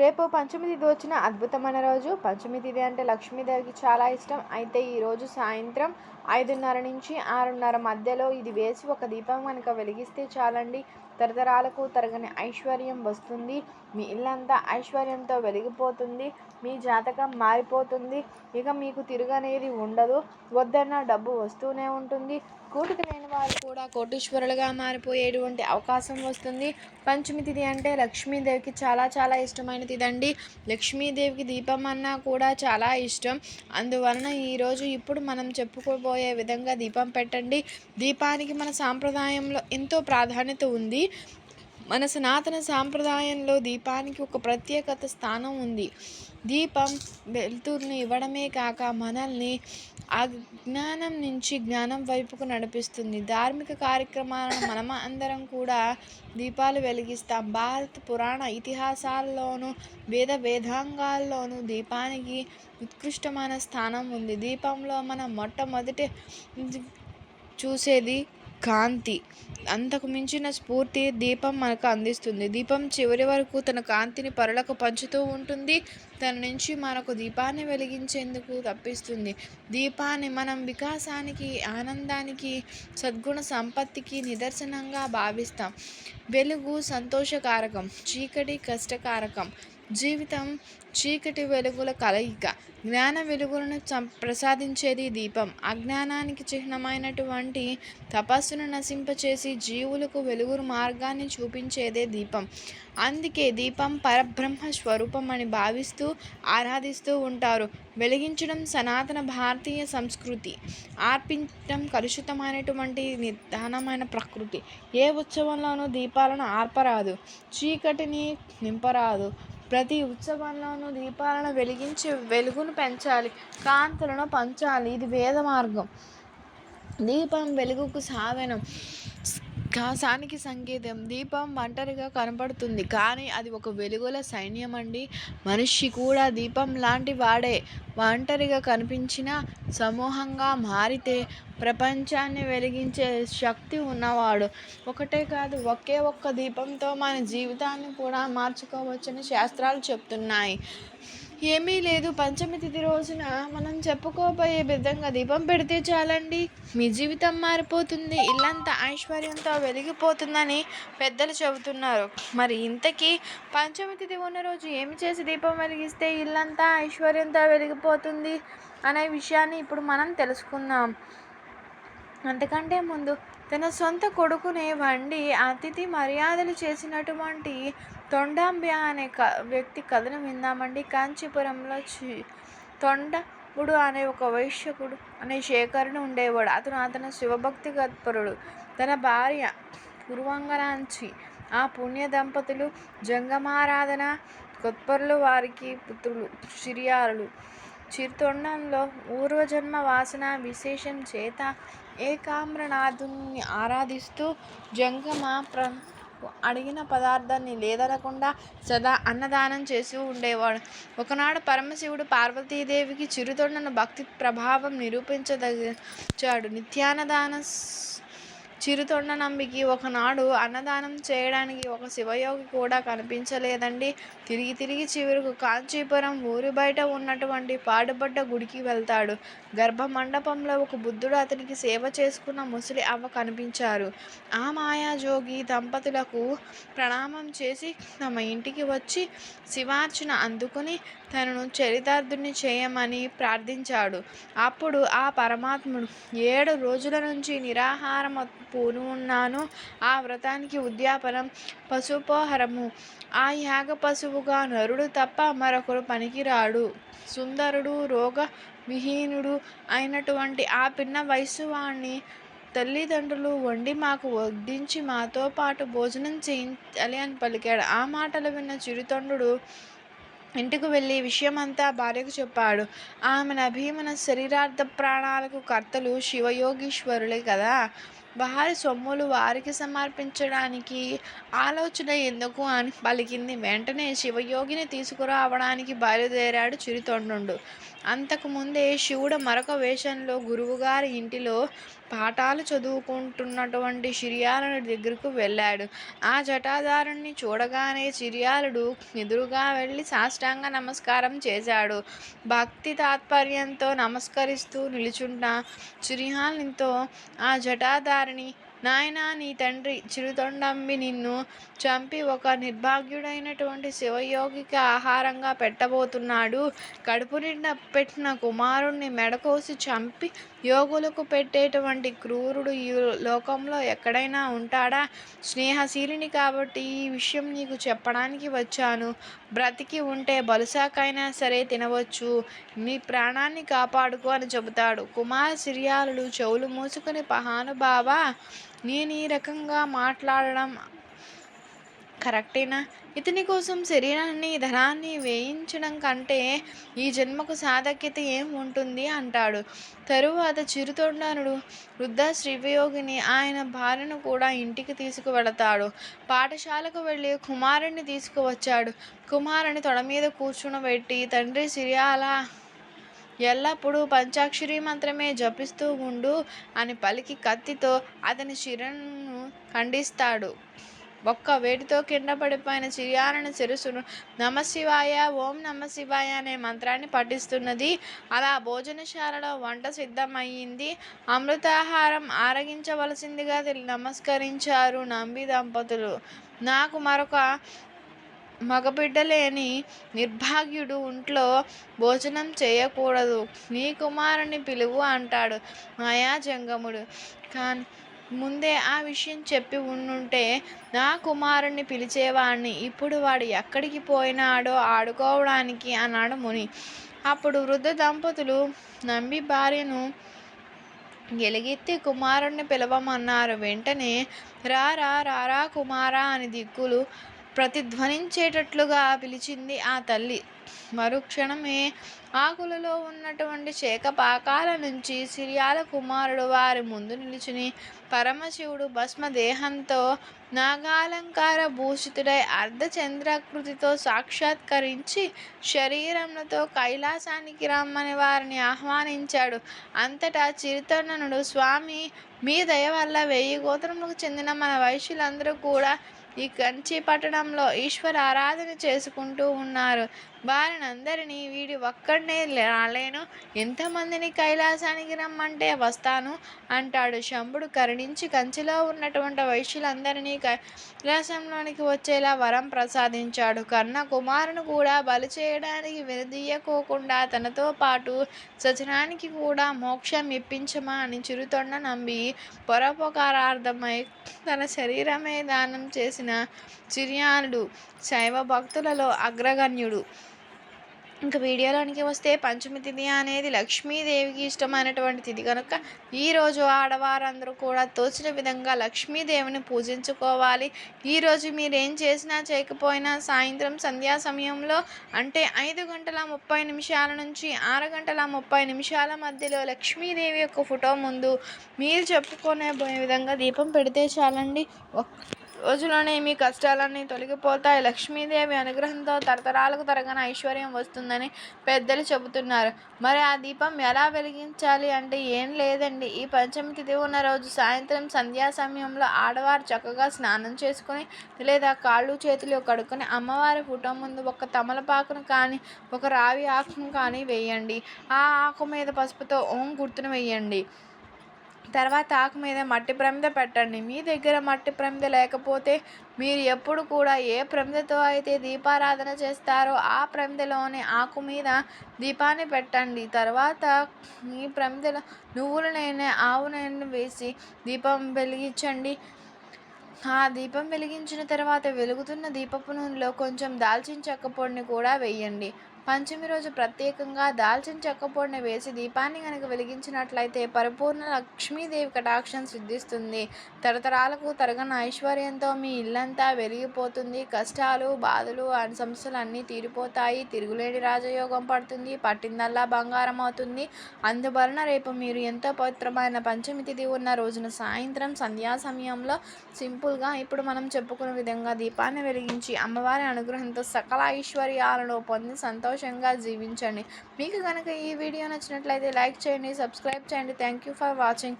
రేపు పంచమి తిథి వచ్చిన అద్భుతమైన రోజు. పంచమి తిథి అంటే లక్ష్మీదేవికి చాలా ఇష్టం. అయితే ఈరోజు సాయంత్రం ఐదున్నర నుంచి ఆరున్నర మధ్యలో ఇది వేసి ఒక దీపం కనుక వెలిగిస్తే చాలండి. తరతరాలకు తరగని ఐశ్వర్యం వస్తుంది. మీ ఇల్లంతా ఐశ్వర్యంతో వెలిగిపోతుంది. మీ జాతకం మారిపోతుంది. ఇక మీకు తిరగనేది ఉండదు. వద్దన్న డబ్బు వస్తూనే ఉంటుంది. కూటికి లేని వారు కూడా కోటీశ్వరులుగా మారిపోయేటువంటి అవకాశం వస్తుంది. పంచమి తిథి అంటే లక్ష్మీదేవికి చాలా చాలా ఇష్టమైన తిథండి లక్ష్మీదేవికి దీపం అన్నా కూడా చాలా ఇష్టం. అందువలన ఈరోజు ఇప్పుడు మనం చెప్పుకోబోయే విధంగా దీపం పెట్టండి. దీపానికి మన సాంప్రదాయంలో ఎంతో ప్రాధాన్యత ఉంది. మన సనాతన సాంప్రదాయంలో దీపానికి ఒక ప్రత్యేకత స్థానం ఉంది. దీపం వెలుతురుని ఇవ్వడమే కాక మనల్ని అజ్ఞానం నుంచి జ్ఞానం వైపుకు నడిపిస్తుంది. ధార్మిక కార్యక్రమాలను మనం అందరం కూడా దీపాలు వెలిగిస్తాం. భారత పురాణ ఇతిహాసాల్లోనూ వేద వేదాంగాల్లోనూ దీపానికి ఉత్కృష్టమైన స్థానం ఉంది. దీపంలో మనం మొట్టమొదటి చూసేది కాంతి. అంతకు మించిన స్ఫూర్తి దీపం మనకు అందిస్తుంది. దీపం చివరి వరకు తన కాంతిని పరులకు పంచుతూ ఉంటుంది. తన నుంచి మనకు దీపాన్ని వెలిగించేందుకు తప్పిస్తుంది. దీపాన్ని మనం వికాసానికి ఆనందానికి సద్గుణ సంపత్తికి నిదర్శనంగా భావిస్తాం. వెలుగు సంతోషకారకం చీకటి కష్టకారకం జీవితం చీకటి వెలుగుల కలయిక. జ్ఞాన వెలుగులను ప్రసాదించేది దీపం. అజ్ఞానానికి చిహ్నమైనటువంటి తపస్సును నశింపచేసి జీవులకు వెలుగురు మార్గాన్ని చూపించేదే దీపం. అందుకే దీపం పరబ్రహ్మ స్వరూపం అని భావిస్తూ ఆరాధిస్తూ ఉంటారు. వెలిగించడం సనాతన భారతీయ సంస్కృతి. ఆర్పించడం కలుషితమైనటువంటి నిదానమైన ప్రకృతి. ఏ ఉత్సవంలోనూ దీపాలను ఆర్పరాదు. చీకటిని నింపరాదు. ప్రతి ఉత్సవంలోనూ దీపాలను వెలిగించి వెలుగును పెంచాలి కాంతులను పంచాలి. ఇది వేద మార్గం. దీపం వెలుగుకు సాధనం. కాసానికి సంకేతం. దీపం ఒంటరిగా కనపడుతుంది. కానీ అది ఒక వెలుగుల సైన్యం అండి మనిషి కూడా దీపం లాంటి వాడే. ఒంటరిగా కనిపించిన సమూహంగా మారితే ప్రపంచాన్ని వెలిగించే శక్తి ఉన్నవాడు. ఒకటే కాదు ఒకే ఒక్క దీపంతో మన జీవితాన్ని కూడా మార్చుకోవచ్చని శాస్త్రాలు చెప్తున్నాయి. ఏమీ లేదు. పంచమి తిథి రోజున మనం చెప్పుకోబోయే విధంగా దీపం పెడితే చాలండి. మీ జీవితం మారిపోతుంది. ఇల్లంతా ఐశ్వర్యంతో వెలిగిపోతుందని పెద్దలు చెబుతున్నారు. మరి ఇంతకీ పంచమి తిథి ఉన్న రోజు ఏమి చేసి దీపం వెలిగిస్తే ఇల్లంతా ఐశ్వర్యంతో వెలిగిపోతుంది అనే విషయాన్ని ఇప్పుడు మనం తెలుసుకుందాం. అంతకంటే ముందు తన సొంత కొడుకునే వండి అతిథి మర్యాదలు చేసినటువంటి తొండాంబి అనే క వ్యక్తి కథను విందామండి. కాంచీపురంలో చి తొండముడు అనే ఒక వైశ్యకుడు అనే శేఖరుడు ఉండేవాడు. అతను అతను శివభక్తి తత్పరుడు తన భార్య పూర్వంగనాంచి ఆ పుణ్య దంపతులు జంగమారాధన కొత్పరులు వారికి పుత్రులు సిరియారులు చిరుతొండంలో పూర్వజన్మ వాసన విశేషం చేత ఏకామ్రనాథుని ఆరాధిస్తూ జంగమ ప్ర అడిగిన పదార్థాన్ని లేదనకుండా సదా అన్నదానం చేస్తూ ఉండేవాడు. ఒకనాడు పరమశివుడు పార్వతీదేవికి చిరుతొండను భక్తి ప్రభావం నిరూపించదచ్చాడు నిత్యాన్నదాన చిరుతొండ నంబికి ఒకనాడు అన్నదానం చేయడానికి ఒక శివయోగి కూడా కనిపించలేదండి. తిరిగి తిరిగి చివరకు కాంచీపురం ఊరి బయట ఉన్నటువంటి పాడుబడ్డ గుడికి వెళ్తాడు. గర్భ మండపంలో ఒక బుద్ధుడు అతనికి సేవ చేసుకున్న ముసలి అవ్వ కనిపించారు. ఆ మాయాజోగి దంపతులకు ప్రణామం చేసి తమ ఇంటికి వచ్చి శివార్చన అందుకుని తనను చరితార్థుని చేయమని ప్రార్థించాడు. అప్పుడు ఆ పరమాత్ముడు ఏడు రోజుల నుంచి నిరాహారం పూను ఉన్నాను. ఆ వ్రతానికి ఉద్యాపనం పశుపోహరము. ఆ యాగ పశువుగా నరుడు తప్ప మరొకరు పనికిరాడు. సుందరుడు రోగ విహీనుడు అయినటువంటి ఆ పిన్న వయసు వాణ్ణి తల్లిదండ్రులు వండి మాకు వడ్డించి మాతో పాటు భోజనం చేయించాలి అని పలికాడు. ఆ మాటలు విన్న చిరుతండ్రుడు ఇంటికి వెళ్ళి విషయమంతా భార్యకు చెప్పాడు. ఆమె భీమన శరీరార్థ ప్రాణాలకు కర్తలు శివయోగీశ్వరులే కదా. వారి సొమ్ములు వారికి సమర్పించడానికి ఆలోచన ఎందుకు అని పలికింది. వెంటనే శివయోగిని తీసుకురావడానికి బయలుదేరాడు చిరుతొండు అంతకుముందే శివుడు మరొక వేషంలో గురువుగారి ఇంటిలో పాఠాలు చదువుకుంటున్నటువంటి సిరియాలుడి దగ్గరకు వెళ్ళాడు. ఆ జటాధారుణ్ణి చూడగానే చిరియాలుడు ఎదురుగా వెళ్ళి సాష్టాంగ నమస్కారం చేశాడు. భక్తి తాత్పర్యంతో నమస్కరిస్తూ నిలుచున్న చిరిహాలనితో ఆ தாரிணி నాయనా నీ తండ్రి చిరుతొండమ్మి నిన్ను చంపి ఒక నిర్భాగ్యుడైనటువంటి శివయోగికి ఆహారంగా పెట్టబోతున్నాడు. కడుపు నిండా పెట్టిన కుమారుణ్ణి మెడకోసి చంపి యోగులకు పెట్టేటువంటి క్రూరుడు ఈ లోకంలో ఎక్కడైనా ఉంటాడా? స్నేహశీలిని కాబట్టి ఈ విషయం నీకు చెప్పడానికి వచ్చాను. బ్రతికి ఉంటే బలుసాకైనా సరే తినవచ్చు. నీ ప్రాణాన్ని కాపాడుకో అని చెబుతాడు. కుమార్ సిరియాలుడు చెవులు మూసుకుని పహానుభావా నేను ఈ రకంగా మాట్లాడడం కరెక్టేనా? ఇతని కోసం శరీరాన్ని ధనాన్ని వేయించడం కంటే ఈ జన్మకు సాధక్యత ఏం ఉంటుంది అంటాడు. తరువాత చిరుతొండనుడు వృద్ధ శ్రీవయోగిని ఆయన భార్యను కూడా ఇంటికి తీసుకువెళతాడు. పాఠశాలకు వెళ్ళి కుమారుణ్ణి తీసుకువచ్చాడు. కుమారుని తొడ మీద కూర్చునబెట్టి తండ్రి సిరియాల ఎల్లప్పుడూ పంచాక్షరి మంత్రమే జపిస్తూ ఉండు అని పలికి కత్తితో అతని శిరను ఖండిస్తాడు. ఒక్క వేడితో కింద పడిపోయిన చిరియాలన శిరస్సును నమశివాయ ఓం నమశివాయ అనే మంత్రాన్ని పఠిస్తున్నది. అలా భోజనశాలలో వంట సిద్ధమయ్యింది. అమృతాహారం ఆరగించవలసిందిగా తెలి నమస్కరించారు నంబి దంపతులు. నాకు మరొక మగబిడ్డ లేని నిర్భాగ్యుడు ఒంట్లో భోజనం చేయకూడదు. నీ కుమారుని పిలువు అంటాడు మాయాజంగముడు. కానీ ముందే ఆ విషయం చెప్పి ఉండుంటే నా కుమారుణ్ణి పిలిచేవాణ్ణి. ఇప్పుడు వాడు ఎక్కడికి పోయినాడో ఆడుకోవడానికి అన్నాడు ముని. అప్పుడు వృద్ధ దంపతులు నంబి భార్యను గెలిగెత్తి కుమారుణ్ణి పిలవమన్నారు. వెంటనే రారా రారా కుమారా అని దిక్కులు ప్రతిధ్వనించేటట్లుగా పిలిచింది ఆ తల్లి. మరుక్షణమే ఆకులలో ఉన్నటువంటి పాకాల నుంచి సిరియాల కుమారుడు వారి ముందు నిలుచుని పరమశివుడు భస్మ దేహంతో నాగాలంకార భూషితుడై అర్ధచంద్రాకృతితో సాక్షాత్కరించి శరీరములతో కైలాసానికి రమ్మని వారిని ఆహ్వానించాడు. అంతటా చిరుతన్ననుడు స్వామి మీ దయ వల్ల వెయ్యి గోత్రములకు చెందిన మన వైశ్యులందరూ కూడా ఈ కంచి పట్టణంలో ఈశ్వర ఆరాధన చేసుకుంటూ ఉన్నారు. వారినందరినీ వీడి ఒక్కడనే రాలేను. ఎంతమందిని కైలాసానికి రమ్మంటే వస్తాను అంటాడు శంభుడు కరుణించి. కంచిలో ఉన్నటువంటి వైశ్యులందరినీ కైలాసంలోనికి వచ్చేలా వరం ప్రసాదించాడు. కర్ణ కుమారును కూడా బలి చేయడానికి విరదీయకోకుండా తనతో పాటు సచనానికి కూడా మోక్షం ఇప్పించమా అని చిరుతొండ నమ్మి పొరపకారార్థమై తన శరీరమే దానం చేసిన చిర్యానుడు శైవ భక్తులలో అగ్రగణ్యుడు. ఇంకా వీడియోలోనికి వస్తే పంచమి తిథి అనేది లక్ష్మీదేవికి ఇష్టమైనటువంటి తిథి. కనుక ఈరోజు ఆడవారందరూ కూడా తోచిన విధంగా లక్ష్మీదేవిని పూజించుకోవాలి. ఈరోజు మీరు ఏం చేసినా చేయకపోయినా సాయంత్రం సంధ్యా సమయంలో అంటే ఐదు గంటల ముప్పై నిమిషాల నుంచి ఆరు గంటల ముప్పై నిమిషాల మధ్యలో లక్ష్మీదేవి యొక్క ఫోటో ముందు మీరు చెప్పుకునే విధంగా దీపం పెడితే చాలండి. రోజులోనే మీ కష్టాలన్నీ తొలగిపోతాయి. లక్ష్మీదేవి అనుగ్రహంతో తరతరాలకు తరగని ఐశ్వర్యం వస్తుందని పెద్దలు చెబుతున్నారు. మరి ఆ దీపం ఎలా వెలిగించాలి అంటే ఏం లేదండి. ఈ పంచమి తిథి ఉన్న రోజు సాయంత్రం సంధ్యా సమయంలో ఆడవారు చక్కగా స్నానం చేసుకుని లేదా కాళ్ళు చేతులు కడుక్కొని అమ్మవారి ఫోటో ముందు ఒక తమలపాకును కానీ ఒక రావి ఆకును కానీ వేయండి. ఆ ఆకు మీద పసుపుతో ఓం గుర్తును వేయండి. తర్వాత ఆకు మీద మట్టి ప్రమిద పెట్టండి. మీ దగ్గర మట్టి ప్రమిద లేకపోతే మీరు ఎప్పుడు కూడా ఏ ప్రమిదతో అయితే దీపారాధన చేస్తారో ఆ ప్రమిదలోని ఆకు మీద దీపాన్ని పెట్టండి. తర్వాత మీ ప్రమిదలో నువ్వులు నేను ఆవు నేను వేసి దీపం వెలిగించండి. ఆ దీపం వెలిగించిన తర్వాత వెలుగుతున్న దీపపు నూనెలో కొంచెం దాల్చిన చెక్క పొడిని కూడా వేయండి. పంచమి రోజు ప్రత్యేకంగా దాల్చిన చెక్క పొడిని వేసి దీపాన్ని కనుక వెలిగించినట్లయితే పరిపూర్ణ లక్ష్మీదేవి కటాక్షం సిద్ధిస్తుంది. తరతరాలకు తరగని ఐశ్వర్యంతో మీ ఇల్లంతా వెలిగిపోతుంది. కష్టాలు బాధలు సమస్యలు అన్నీ తీరిపోతాయి. తిరుగులేని రాజయోగం పడుతుంది. పట్టిందల్లా బంగారం అవుతుంది. అందువలన రేపు మీరు ఎంతో పవిత్రమైన పంచమి తిథి ఉన్న రోజున సాయంత్రం సంధ్యా సమయంలో సింపుల్గా ఇప్పుడు మనం చెప్పుకున్న విధంగా దీపాన్ని వెలిగించి అమ్మవారి అనుగ్రహంతో సకల ఐశ్వర్యాలను పొంది సంతోషం సంతోషంగా జీవించండి. మీకు కనుక ఈ వీడియో నచ్చినట్లయితే లైక్ చేయండి సబ్స్క్రైబ్ చేయండి. Thank you for watching